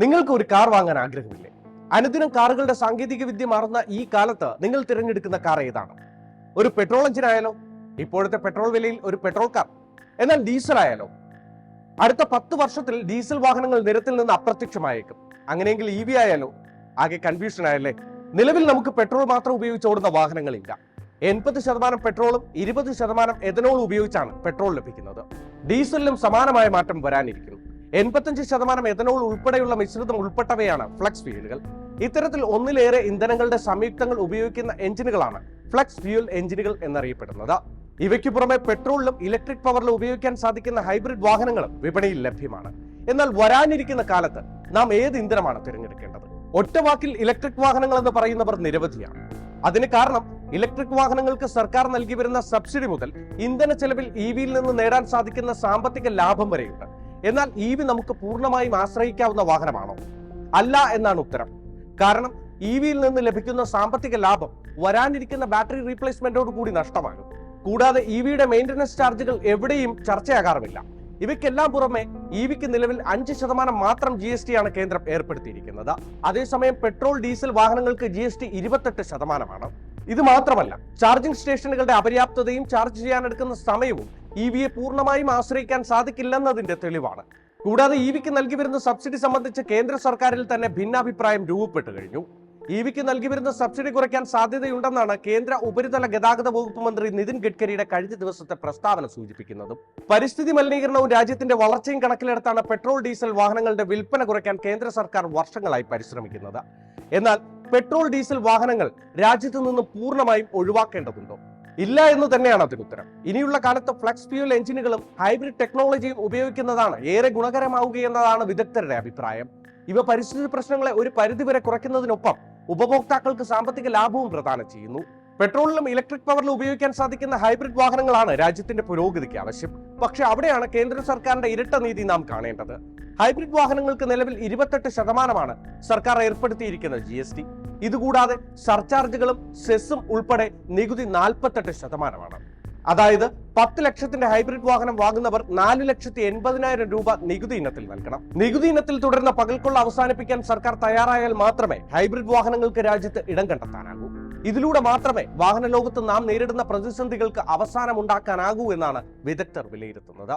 നിങ്ങൾക്ക് ഒരു കാർ വാങ്ങാൻ ആഗ്രഹമില്ലേ? അനുദിനം കാറുകളുടെ സാങ്കേതിക വിദ്യ മാറുന്ന ഈ കാലത്ത് നിങ്ങൾ തിരഞ്ഞെടുക്കുന്ന കാർ ഏതാണ്? ഒരു പെട്രോൾ എഞ്ചിൻ ആയാലോ ഇപ്പോഴത്തെ പെട്രോൾ വിലയിൽ ഒരു പെട്രോൾ കാർ. എന്നാൽ ഡീസൽ ആയാലോ അടുത്ത പത്ത് വർഷത്തിൽ ഡീസൽ വാഹനങ്ങൾ നിരത്തിൽ നിന്ന് അപ്രത്യക്ഷമായേക്കും. അങ്ങനെയെങ്കിൽ ഇ വി ആയാലോ? ആകെ കൺഫ്യൂഷൻ ആയല്ലേ? നിലവിൽ നമുക്ക് പെട്രോൾ മാത്രം ഉപയോഗിച്ച് ഓടുന്ന വാഹനങ്ങളില്ല. എൺപത് ശതമാനം പെട്രോളും ഇരുപത് ശതമാനം എഥനോളും ഉപയോഗിച്ചാണ് പെട്രോൾ ലഭിക്കുന്നത്. ഡീസലിലും സമാനമായ മാറ്റം വരാനിരിക്കുന്നു. എൺപത്തഞ്ച് ശതമാനം എഥനോൾ ഉൾപ്പെടെയുള്ള മിശ്രിതം ഉൾപ്പെട്ടവയാണ് ഫ്ലക്സ് ഫ്യൂലുകൾ ഇത്തരത്തിൽ ഒന്നിലേറെ ഇന്ധനങ്ങളുടെ സംയുക്തങ്ങൾ ഉപയോഗിക്കുന്ന എഞ്ചിനുകളാണ് ഫ്ലക്സ് ഫ്യൂൽ എഞ്ചിനുകൾ എന്നറിയപ്പെടുന്നത്. ഇവയ്ക്ക് പുറമെ പെട്രോളിലും ഇലക്ട്രിക് പവറിലും ഉപയോഗിക്കാൻ സാധിക്കുന്ന ഹൈബ്രിഡ് വാഹനങ്ങളും വിപണിയിൽ ലഭ്യമാണ്. എന്നാൽ വരാനിരിക്കുന്ന കാലത്ത് നാം ഏത് ഇന്ധനമാണ് തിരഞ്ഞെടുക്കേണ്ടത്? ഒറ്റവാക്കിൽ ഇലക്ട്രിക് വാഹനങ്ങൾ എന്ന് പറയുന്നവർ നിരവധിയാണ്. അതിന് കാരണം ഇലക്ട്രിക് വാഹനങ്ങൾക്ക് സർക്കാർ നൽകി വരുന്ന സബ്സിഡി മുതൽ ഇന്ധന ചെലവിൽ ഇ വിയിൽ നിന്ന് നേടാൻ സാധിക്കുന്ന സാമ്പത്തിക ലാഭം വരെയുണ്ട്. എന്നാൽ ഇ വി നമുക്ക് പൂർണമായും ആശ്രയിക്കാവുന്ന വാഹനമാണോ? അല്ല എന്നാണ് ഉത്തരം. കാരണം ഇ വിയിൽ നിന്ന് ലഭിക്കുന്ന സാമ്പത്തിക ലാഭം വരാനിരിക്കുന്ന ബാറ്ററി റീപ്ലേസ്മെന്റോട് കൂടി നഷ്ടമാകും. കൂടാതെ ഇ വിയുടെ മെയിന്റനൻസ് ചാർജുകൾ എവിടെയും ചർച്ചയാകാറുമില്ല. ഇവയ്ക്കെല്ലാം പുറമെ ഇ വിക്ക് നിലവിൽ അഞ്ച് ശതമാനം മാത്രം ജി എസ് ടി ആണ് കേന്ദ്രം ഏർപ്പെടുത്തിയിരിക്കുന്നത്. അതേസമയം പെട്രോൾ ഡീസൽ വാഹനങ്ങൾക്ക് ജി എസ് ടി ഇരുപത്തെട്ട് ശതമാനമാണ്. ഇത് മാത്രമല്ല ചാർജിംഗ് സ്റ്റേഷനുകളുടെ അപര്യാപ്തതയും ചാർജ് ചെയ്യാനെടുക്കുന്ന സമയവും ഇ വിയെ പൂർണമായും ആശ്രയിക്കാൻ സാധിക്കില്ലെന്നതിന്റെ തെളിവാണ്. കൂടാതെ ഇ വിക്ക് നൽകി വരുന്ന സബ്സിഡി സംബന്ധിച്ച് കേന്ദ്ര സർക്കാരിൽ തന്നെ ഭിന്നാഭിപ്രായം രൂപപ്പെട്ടു കഴിഞ്ഞു. ഇ വിക്ക് നൽകി വരുന്ന സബ്സിഡി കുറയ്ക്കാൻ സാധ്യതയുണ്ടെന്നാണ് കേന്ദ്ര ഉപരിതല ഗതാഗത വകുപ്പ് മന്ത്രി നിതിൻ ഗഡ്കരിയുടെ കഴിഞ്ഞ ദിവസത്തെ പ്രസ്താവന സൂചിപ്പിക്കുന്നത്. പരിസ്ഥിതി മലിനീകരണവും രാജ്യത്തിന്റെ വളർച്ചയും കണക്കിലെടുത്താണ് പെട്രോൾ ഡീസൽ വാഹനങ്ങളുടെ വിൽപ്പന കുറയ്ക്കാൻ കേന്ദ്ര സർക്കാർ വർഷങ്ങളായി പരിശ്രമിക്കുന്നത്. എന്നാൽ പെട്രോൾ ഡീസൽ വാഹനങ്ങൾ രാജ്യത്തു നിന്ന് പൂർണമായും ഒഴിവാക്കേണ്ടതുണ്ടോ? ഇല്ല എന്ന് തന്നെയാണ് അതിന് ഉത്തരം. ഇനിയുള്ള കാലത്ത് ഫ്ലക്സ് ഫ്യൂൽ എഞ്ചിനുകളും ഹൈബ്രിഡ് ടെക്നോളജിയും ഉപയോഗിക്കുന്നതാണ് ഏറെ ഗുണകരമാവുകയെന്നതാണ് വിദഗ്ധരുടെ അഭിപ്രായം. ഇവ പരിസ്ഥിതി പ്രശ്നങ്ങളെ ഒരു പരിധിവരെ കുറയ്ക്കുന്നതിനൊപ്പം ഉപഭോക്താക്കൾക്ക് സാമ്പത്തിക ലാഭവും പ്രദാനം ചെയ്യുന്നു. പെട്രോളിലും ഇലക്ട്രിക് പവറിലും ഉപയോഗിക്കാൻ സാധിക്കുന്ന ഹൈബ്രിഡ് വാഹനങ്ങളാണ് രാജ്യത്തിന്റെ പുരോഗതിക്ക് ആവശ്യം. പക്ഷെ അവിടെയാണ് കേന്ദ്ര സർക്കാരിന്റെ ഇരട്ട നീതി നാം കാണേണ്ടത്. ഹൈബ്രിഡ് വാഹനങ്ങൾക്ക് നിലവിൽ ഇരുപത്തെട്ട് ശതമാനമാണ് സർക്കാർ ഏർപ്പെടുത്തിയിരിക്കുന്ന ജി എസ് ടി. ഇതുകൂടാതെ സർചാർജുകളും സെസ്സും ഉൾപ്പെടെ നികുതി നാൽപ്പത്തെട്ട് ശതമാനമാണ്. അതായത് പത്ത് ലക്ഷത്തിന്റെ ഹൈബ്രിഡ് വാഹനം വാങ്ങുന്നവർ നാല് ലക്ഷത്തി എൺപതിനായിരം രൂപ നികുതി ഇനത്തിൽ നൽകണം. നികുതി ഇനത്തിൽ തുടരുന്ന പകൽക്കൊള്ള അവസാനിപ്പിക്കാൻ സർക്കാർ തയ്യാറായാൽ മാത്രമേ ഹൈബ്രിഡ് വാഹനങ്ങൾക്ക് രാജ്യത്ത് ഇടം കണ്ടെത്താനാകൂ. ഇതിലൂടെ മാത്രമേ വാഹന ലോകത്ത് നാം നേരിടുന്ന പ്രതിസന്ധികൾക്ക് അവസാനം ഉണ്ടാക്കാനാകൂ എന്നാണ് വിദഗ്ധർ വിലയിരുത്തുന്നത്.